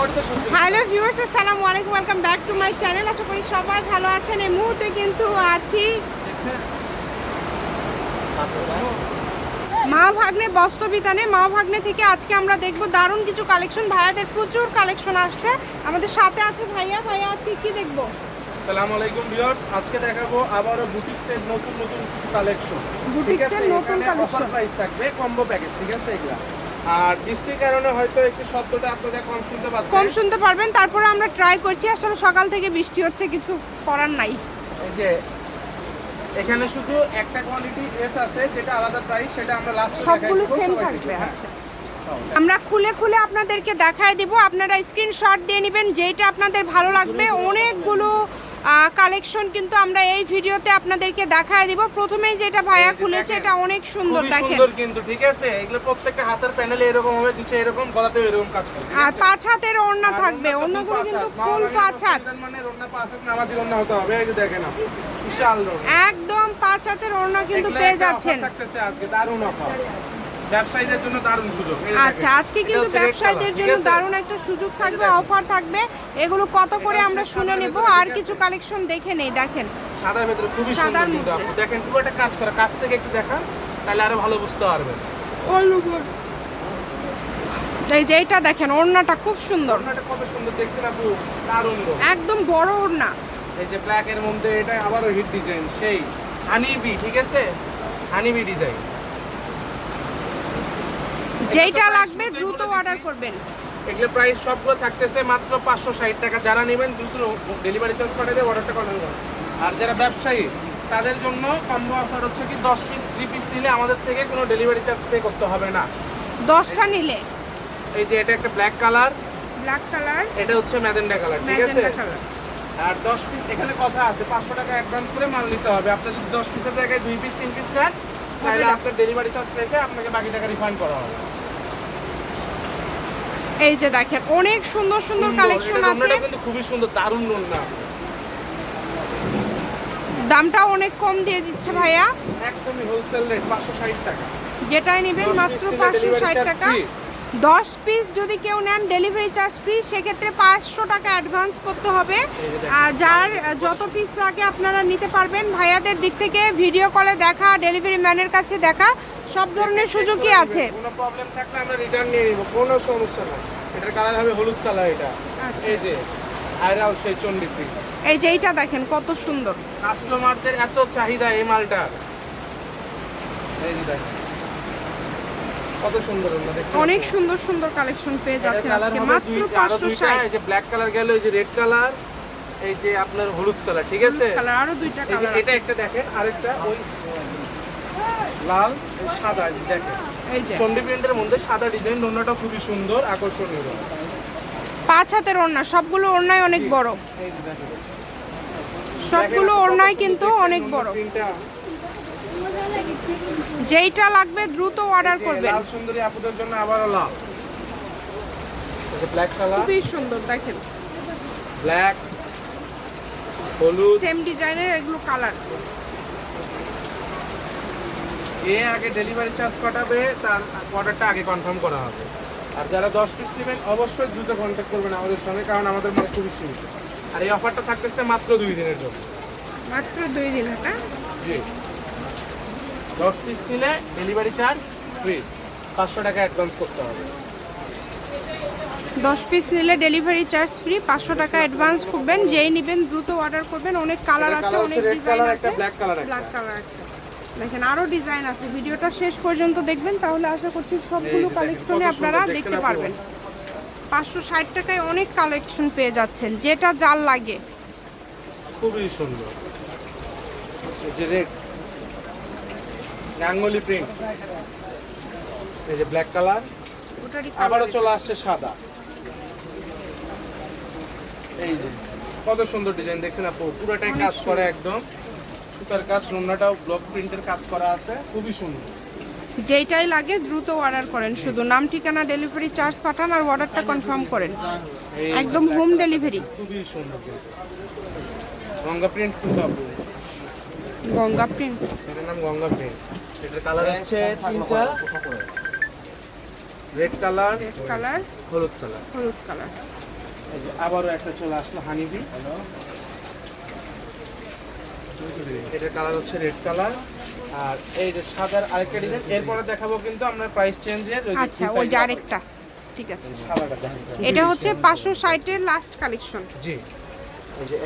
Hello viewers আসসালামু আলাইকুম welcome back to my channel. আশা করি সবাই ভালো আছেন। এই মুহূর্তে কিন্তু আছি মা ভাগ্নে বস্ত্রবিতানে মা ভাগ্নে থেকে আজকে আমরা দেখব দারুণ কিছু কালেকশন। ভাইয়াদের প্রচুর কালেকশন আসছে। আমাদের সাথে আছে ভাইয়া। ভাইয়া আজকে কি দেখব? সালামু আলাইকুম ভিউয়ার্স। আজকে দেখাবো আবারও বুটিক্সের নতুন নতুন কিছু কালেকশন। বুটিক্সের নতুন কালেকশন। প্রাইস থাকবে কম্বো প্যাকেজ ঠিক আছে এগুলা। আর বৃষ্টির কারণে হয়তো একটু শব্দটা আপনাদের কম শুনতে পাচ্ছেন। কম শুনতে পারবেন তারপরে আমরা ট্রাই করছি আসলে সকাল থেকে বৃষ্টি হচ্ছে কিছু করার নাই। এই যে এখানে শুধু একটা কোয়ালিটি এস আছে যেটা আলাদা প্রাইস সেটা আমরা লাস্ট সবগুলো সেম থাকবে আচ্ছা। আমরা খুলে খুলে আপনাদেরকে দেখায় দিব আপনারা স্ক্রিনশট দিয়ে নেবেন যেটা আপনাদের ভালো লাগবে অনেকগুলো কালেকশন কিন্তু আমরা এই ভিডিওতে আপনাদেরকে দেখায় দিব। প্রথমেই যেটা ভাইয়া খুলেছে এটা অনেক সুন্দর দেখেন। সুন্দর কিন্তু ঠিক আছে? এগুলো প্রত্যেকটা হাতের প্যানেলে এরকম হবে নিচে এরকম গলাতে এরকম কাজ করে ঠিক আর পাঁচ হাতের ওড়না থাকবে পাঁচ কিন্তু ফুল পাঁচ হাত। মানে ওড়না পাঁচ হাত নামাজি ওড়না হতে হবে এই যে দেখেন আপনি বিশাল একদম পাঁচ হাতের ওড়না কিন্তু পেয়ে যাচ্ছেন। থাকতেছে আজকে দারুণ অফার। ব্যবসায়ীদের জন্য দারুণ সুযোগ। আচ্ছা আজকে কিন্তু ব্যবসায়ীদের জন্য দারুণ একটা সুযোগ থাকবে অফার থাকবে। এগুলো কত করে আমরা শুনে নেব আর কিছু কালেকশন দেখে নেই দেখেন। সাদার ভেতরে খুবই সুন্দর কিন্তু আপু দেখেন পুরো একটা কাজ করা কাছ থেকে একটু দেখান তাহলে আরও ভালো বুঝতে পারবেন। এই যে এটা দেখেন ওড়নাটা খুব সুন্দর। ওড়নাটা কত সুন্দর দেখছেন আপু? দারুণ একদম বড় ওড়না। এই যে ব্ল্যাক এর মধ্যে এটা আবারও হিট ডিজাইন সেই হানিবি ঠিক আছে? হানিবি ডিজাইন যেইটা লাগবে দ্রুত অর্ডার করবেন। এগুলো প্রাইস সবগুলো থাকতেছে মাত্র পাঁচশো ষাট টাকা। যারা নেবেন দ্রুত ডেলিভারি চার্জ পাঠাবে অর্ডারটা কনফার্ম করুন আর যারা ব্যবসায়ী তাদের জন্য কম্বো অফার হচ্ছে কি দশ পিস থ্রি পিস নিলে আমাদের থেকে কোনো ডেলিভারি চার্জ পে করতে হবে না। দশটা নিলে। এই যে এটা একটা ব্ল্যাক কালার ব্ল্যাক কালার এটা হচ্ছে ম্যাজেন্ডা কালার ঠিক আছে? আর দশ পিস এখানে কথা আছে পাঁচশো টাকা অ্যাডভান্স করে মাল নিতে হবে। আপনার যদি দশ পিসের জায়গায় দুই পিস তিন পিস নেন তাহলে আপনার ডেলিভারি চার্জ রেখে আপনাকে বাকি টাকা রিফান্ড করা হবে। এই যে দেখেন অনেক সুন্দর সুন্দর কালেকশন আছে। খুবই সুন্দর দারুণ না। দামটা অনেক কম দিয়ে দিচ্ছে ভাইয়া। একদমই হোলসেল রেট পাঁচশো ষাট টাকা। যেটাই নেবেন মাত্র piece নিলে পাঁচশো delivery ষাট charge টাকা। free। দশ পিস যদি কেউ নেন ডেলিভারি চার্জ ফ্রি সেক্ষেত্রে পাঁচশো টাকা অ্যাডভান্স করতে হবে। আর যার যত পিস লাগে আপনারা নিতে পারবেন। ভাইয়াদের দিক থেকে ভিডিও কলে দেখা ডেলিভারি ম্যানের কাছে দেখা। সব ধরনের সুযোগই আছে। কোনো প্রবলেম থাকলে আমরা রিটার্ন নিয়ে নিব কোনো সমস্যা এটার কালার হবে হলুদ কালার এটা। আচ্ছা। এই যে আয়রাও সেই চন্ডিপি এই যে এইটা দেখেন কত সুন্দর। কাস্টমারদের এত চাহিদা এই মালটার। এই যে দেখেন কত সুন্দর অনেক সুন্দর সুন্দর কালেকশন পেয়ে যাচ্ছেন আজকে মাত্র দুই- আরও পাঁচশো দুইটা, ষাট। এই যে ব্ল্যাক কালার গেল এই যে রেড কালার এই যে আপনার হলুদ কালার ঠিক আছে? কালার আরও দুইটা কালার এটা একটা দেখেন আরেকটা ওই লাল সাদা দেখেন। এই চন্ডি প্রিন্টের মধ্যে সাদা ডিজাইন খুবই সুন্দর আকর্ষণীয়। পাঁচ হাতের ওড়না সবগুলো ওড়নায় অনেক বড়। সবগুলো কত কিন্তু অনেক বড়। যেইটা লাগবে দ্রুত অর্ডার করবেন। লাল সুন্দরী আপুদের জন্য আবারও লাল। ব্ল্যাক কালার খুবই সুন্দর দেখেন। ব্ল্যাক হলুদ। সেম ডিজাইনের এগুলো কালার যে আগে ডেলিভারি চার্জ পাঠাবে তার অর্ডারটা আগে কনফার্ম করা হবে। আর যারা দশ পিস নেবেন অবশ্যই দ্রুত কন্ট্যাক্ট করবেন আমাদের সঙ্গে কারণ আমাদের মাল খুবই সীমিত। আর এই অফারটা থাকতেছে মাত্র দুই দিনের জন্য। মাত্র দুই দিন এটা? জি। দশ পিস নিলে ডেলিভারি চার্জ ফ্রি পাঁচশো টাকা অ্যাডভান্স করতে হবে। দশ পিস নিলে ডেলিভারি চার্জ ফ্রি পাঁচশো টাকা অ্যাডভান্স করবেন যেই নেবেন দ্রুত অর্ডার করবেন অনেক কালার আছে অনেক ডিজাইন আছে। ব্ল্যাক কালার একটা। দেখেন আরও ডিজাইন আছে। ভিডিওটা শেষ পর্যন্ত দেখবেন তাহলে আশা করছি সবগুলো কালেকশনে আপনারা দেখতে পারবেন। পাঁচশো ষাট টাকায় অনেক কালেকশন পেয়ে যাচ্ছেন যেটা যার লাগে। খুবই সুন্দর। প্রিন্ট এই যে ব্ল্যাক কালার আবারও চলে আসছে সাদা। এই যে কত সুন্দর ডিজাইন দেখছেন আপু? পুরোটাই কাজ করে একদম। সুতার কাজ নোনাটাও ব্লক প্রিন্টের কাজ করা আছে। খুবই সুন্দর। যেইটাই লাগে দ্রুত অর্ডার করেন। শুধু নাম ঠিকানা ডেলিভারি চার্জ পাঠান আর অর্ডারটা কনফার্ম করেন। একদম হোম ডেলিভারি খুবই সুন্দর। গঙ্গা প্রিন্ট আপু গঙ্গা প্রিন্ট এটার নাম গঙ্গা প্রিন্ট এটার কালার হচ্ছে তিনটা। রেড কালার রেড কালার হলুদ কালার হলুদ কালার আবারও একটা চলে আসলো হানিবি এটার কালার হচ্ছে রেড কালার আর এই যে সাদার আরেকটা ডিজাইন এরপরে দেখাবো কিন্তু আমরা প্রাইস চেঞ্জের আচ্ছা ওই যে আরেকটা ঠিক আছে। এটা হচ্ছে পাঁচশো ষাটের লাস্ট কালেকশন জি।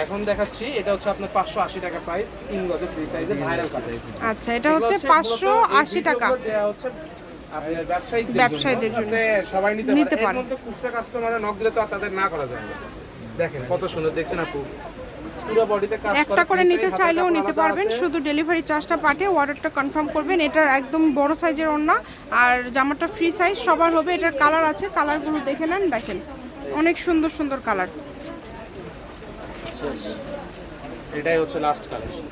এখন দেখাচ্ছি এটা হচ্ছে আপনার পাঁচশো আশি টাকা প্রাইস তিন গজে ফ্রি সাইজে ভাইরাল কালার আচ্ছা এটা হচ্ছে পাঁচশো আশি টাকা। দেওয়া হচ্ছে ব্যবসায়ীদের জন্য। সবাই নিতে পারে। এর মধ্যে খুচরা কাস্টমাররা নক দিলে তো আর তাদের না করা যায় দেখেন কত সুন্দর দেখছেন আপু? একটা করে নিতে চাইলেও নিতে পারবেন। শুধু ডেলিভারি চার্জটা পাঠিয়ে অর্ডারটা কনফার্ম করবেন। এটার একদম বড় সাইজের ওড়না। আর জামাটা ফ্রি সাইজ সবার হবে। এটার কালার আছে। কালারগুলো দেখে নেন। দেখেন অনেক সুন্দর সুন্দর কালার এটাই হচ্ছে লাস্ট কালেকশন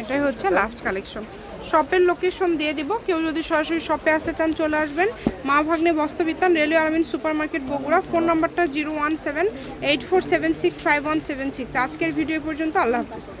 এটাই হচ্ছে লাস্ট কালেকশন শপের লোকেশন দিয়ে দিব। কেউ যদি সরাসরি শপে আসতে চান, চলে আসবেন। মা ভাগ্নে বস্ত্রবিতান railway Armin super market Bogura. Phone নাম্বারটা zero one seven eight four seven six five one seven six. আজকের ভিডিও পর্যন্ত আল্লাহ হাফিজ।